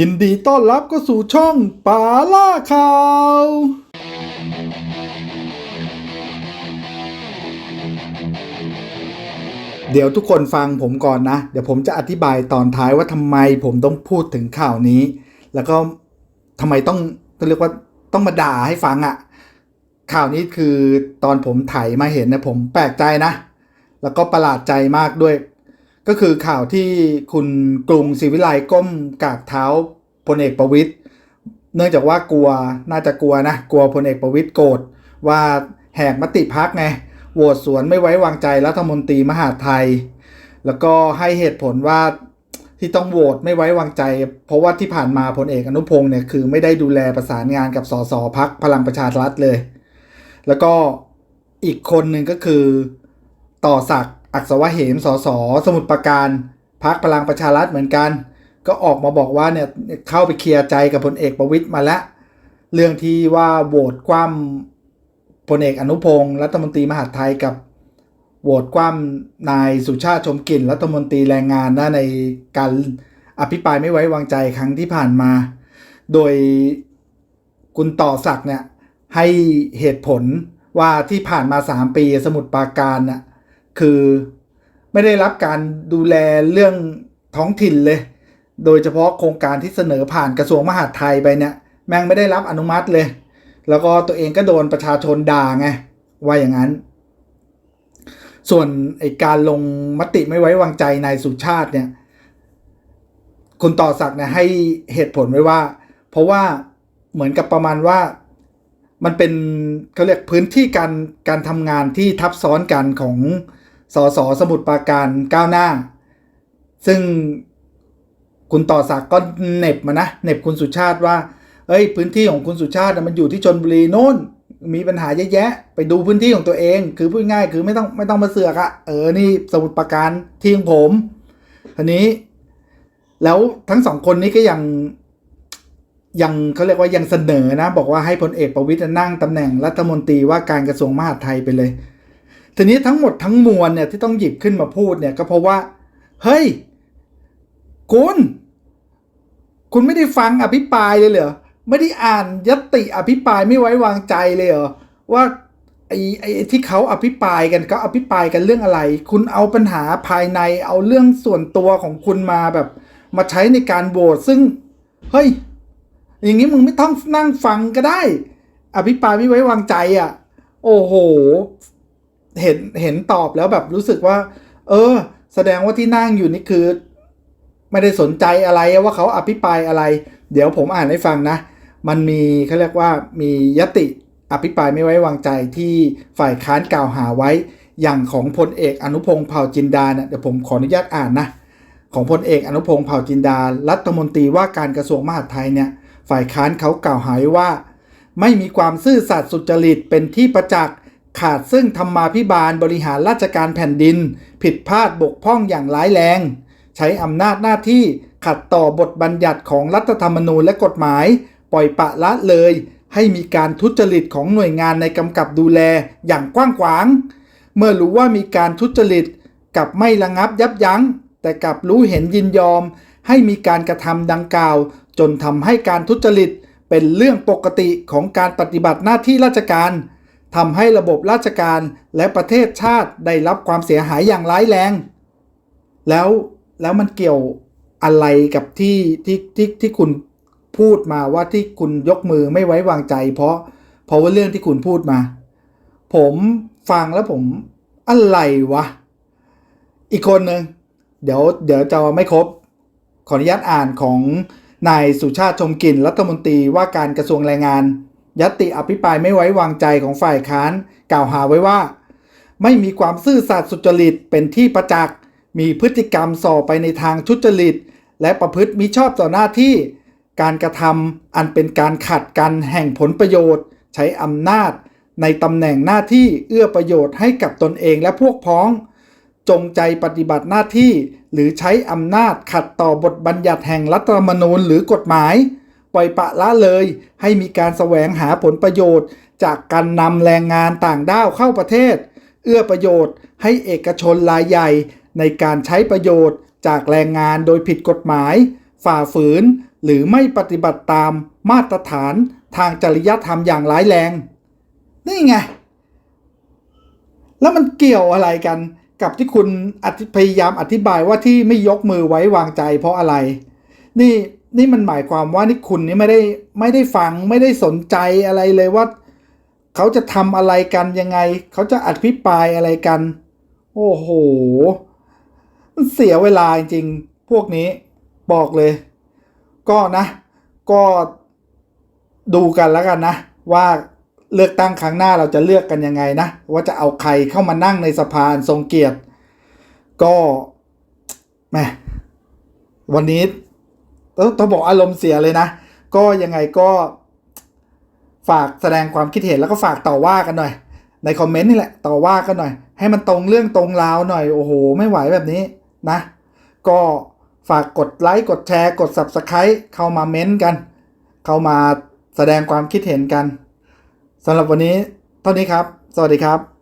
ยินดีต้อนรับก็สู่ช่องป่าล่าข่าว เดี๋ยวทุกคนฟังผมก่อนนะ เดี๋ยวผมจะอธิบายตอนท้ายว่าทำไมผมต้องพูดถึงข่าวนี้ แล้วก็ทำไมต้องต้องเรียกว่าต้องมาด่าให้ฟังอะ่ะ ข่าวนี้คือตอนผมไถมาเห็นนะผมแปลกใจนะ แล้วก็ประหลาดใจมากด้วย ก็คือข่าวที่คุณกรุงศรีวิไลก้มกาบเท้าพลเอกประวิตยเนื่องจากว่ากลัวน่าจะกลัวนะ กลัวพลเอกประวิตยโกรธว่าแหกมติพักไงโหวตสวนไม่ไว้วางใจรัฐมนตรีมหาไทย แล้วก็ให้เหตุผลว่าที่ต้องโหวตไม่ไว้วางใจ เพราะว่าที่ผ่านมาพลเอกอนุพงศ์เนี่ยคือไม่ได้ดูแลประสานงานกับสสพักพลังประชารัฐเลย แล้วก็อีกคนหนึ่งก็คือต่อศักดิ์ อักษวะเหมสสสมุทรปราการพักพลังประชารัฐเหมือนกัน ก็ออกมาบอกว่าเนี่ยเข้าไปเคลียร์ใจกับพลเอกประวิตยมาแล้ว เรื่องที่ว่าโหวตคว่ำพลเอกอนุพงศ์รัฐมนตรีมหาดไทยกับโหวตคว่ำนายสุชาติชมกลิ่นรัฐมนตรีแรงงานนะในการอภิปรายไม่ไว้วางใจครั้งที่ผ่านมา โดยคุณต่อศักดิ์เนี่ยให้เหตุผลว่าที่ผ่านมา 3 ปีสมุทรปาการน่ะ คือไม่ได้รับการดูแลเรื่องท้องถิ่นเลย โดยเฉพาะโครงการที่เสนอผ่านกระทรวงมหาดไทยไปเนี่ย แม่งไม่ได้รับอนุมัติเลย แล้วก็ตัวเองก็โดนประชาชนด่าไง ว่าอย่างนั้น ส่วนไอการลงมติไม่ไว้วางใจนายสุชาติเนี่ย คุณต่อศักดิ์เนี่ยให้เหตุผลไว้ว่า เพราะว่าเหมือนกับประมาณว่ามันเป็นเขาเรียกพื้นที่การการทำงานที่ทับซ้อนกันของ สสสมุทรปราการก้าวหน้า ซึ่งคุณต่อศักดิ์ก็เหน็บมานะเหน็บคุณสุชาติว่า เอ้ย พื้นที่ของคุณสุชาติน่ะมันอยู่ที่ชนบุรีโน่น มีปัญหาเยอะแยะ ไปดูพื้นที่ของตัวเอง คือพูดง่ายคือไม่ต้องไม่ต้องมาเสือกอะเออนี่สมุทรปราการที่ของผมทีนี้ แล้วทั้งสองคนนี้ก็ยังยังเขาเรียกว่ายังเสนอนะ บอกว่าให้พลเอกประวิตยนั่งตำแหน่งรัฐมนตรีว่าการกระทรวงมหาดไทยไปเลย ทีนี้ทั้งหมดทั้งมวลเนี่ยที่ต้องหยิบขึ้นมาพูดเนี่ยก็เพราะว่า เฮ้ย คุณ คุณไม่ได้ฟังอภิปรายเลยเหรอไม่ได้อ่านยติอภิปรายไม่ไว้วางใจเลยเหรอว่าไอ้ไอ้ที่เขาอภิปรายกันก็อภิปรายกันเรื่องอะไร คุณเอาปัญหาภายในเอาเรื่องส่วนตัวของคุณมาแบบมาใช้ในการโหวตซึ่ง เฮ้ย อย่างนี้มึงไม่ต้องนั่งฟังก็ได้ อภิปรายไม่ไว้วางใจอะ่ะ โอ้โห เห็นเห็นตอบแล้วแบบรู้สึกว่า เออ แสดงว่าที่นั่งอยู่นี่คือ ไม่ได้สนใจอะไรว่าเขาอภิปรายอะไร เดี๋ยวผมอ่านให้ฟังนะ มันมีเขาเรียกว่ามียติอภิปรายไม่ไว้วางใจที่ฝ่ายค้านกล่าวหาไว้อย่างของพลเอกอนุพงศ์เผ่าจินดาเนี่ยเดี๋ยวผมขออนุญาตอ่านนะของพลเอกอนุพงศ์เผ่าจินดา รัฐมนตรีว่าการกระทรวงมหาดไทยเนี่ย ฝ่ายค้านเขากล่าวหาว่า ไม่มีความซื่อสัตย์สุจริตเป็นที่ประจักษ์ ขาดซึ่งธรรมาภิบาลบริหารราชการแผ่นดิน ผิดพลาดบกพร่องอย่างร้ายแรง ใช้อำนาจหน้าที่ขัดต่อบทบัญญัติของรัฐธรรมนูญและกฎหมาย ปล่อยปะละเลย ให้มีการทุจริตของหน่วยงานในกำกับดูแลอย่างกว้างขวาง เมื่อรู้ว่ามีการทุจริตกับไม่ระงับยับยัง้ง แต่กับรู้เห็นยินยอม ให้มีการกระทำดังกล่าว จนทำให้การทุจริตเป็นเรื่องปกติของการปฏิบัติหน้าที่ราชการ ทำให้ระบบราชการและประเทศชาติได้รับความเสียหายอย่างร้ายแรง แล้วแล้วมันเกี่ยวอะไรกับที่ที่ที่ที่คุณพูดมาว่าที่คุณยกมือไม่ไว้วางใจ เพราะเพราะว่าเรื่องที่คุณพูดมา ผมฟังแล้วผมอะไรวะ อีกคนหนึ่งเดี๋ยวเดี๋ยวจะไม่ครบ ขออนุญาตอ่านของนายสุชาติชมกลิ่นรัฐมนตรีว่าการกระทรวงแรงงาน ยัตติอภิปรายไม่ไว้วางใจของฝ่ายค้านกล่าวหาไว้ว่า ไม่มีความซื่อสัตย์สุจริตเป็นที่ประจักษ์ มีพฤติกรรมส่อไปในทางทุจริต และประพฤติมิชอบต่อหน้าที่ การกระทำอันเป็นการขัดกันแห่งผลประโยชน์ ใช้อำนาจ ในตำแหน่งหน้าที่เอื้อประโยชน์ให้กับตนเองและพวกพ้อง จงใจปฏิบัติหน้าที่ หรือใช้อำนาจขัดต่อบทบัญญัติแห่งรัฐธรรมนูญหรือกฎหมาย ปล่อยปละละเลย ให้มีการแสวงหาผลประโยชน์ จากการนำแรงงานต่างด้าวเข้าประเทศ เอื้อประโยชน์ให้เอกชนรายใหญ่ ในการใช้ประโยชน์จากแรงงานโดยผิดกฎหมาย ฝ่าฝืน หรือไม่ปฏิบัติตามมาตรฐานทางจริยธรรมอย่างร้ายแรง นี่ไง แล้วมันเกี่ยวอะไรกันกับที่คุณพยายามอธิบายว่าที่ไม่ยกมือไว้วางใจเพราะอะไร นี่ นี่มันหมายความว่านี่คุณนี่ไม่ได้ไม่ได้ฟังไม่ได้สนใจอะไรเลยว่า เขาจะทำอะไรกันยังไง เขาจะอภิปรายอะไรกัน โอ้โห มันเสียเวลาจริงๆพวกนี้บอกเลย ก็นะ ก็ดูกันแล้วกันนะ ว่าเลือกตั้งครั้งหน้าเราจะเลือกกันยังไงนะ ว่าจะเอาใครเข้ามานั่งในสภาทรงเกียรติ ก็แหมวันนี้ ต้องต้องบอกอารมณ์เสียเลยนะ ก็ยังไงก็ ฝากแสดงความคิดเห็นแล้วก็ฝากต่อว่ากันหน่อย ในคอมเมนต์นี่แหละต่อว่ากันหน่อย ให้มันตรงเรื่องตรงราวหน่อยโอ้โห ไม่ไหวแบบนี้นะ ก็ฝากกดไลค์กดแชร์ กด Subscribe เข้ามาเม้นต์กัน เข้ามาแสดงความคิดเห็นกันสำหรับวันนี้เท่านี้ครับ สวัสดีครับ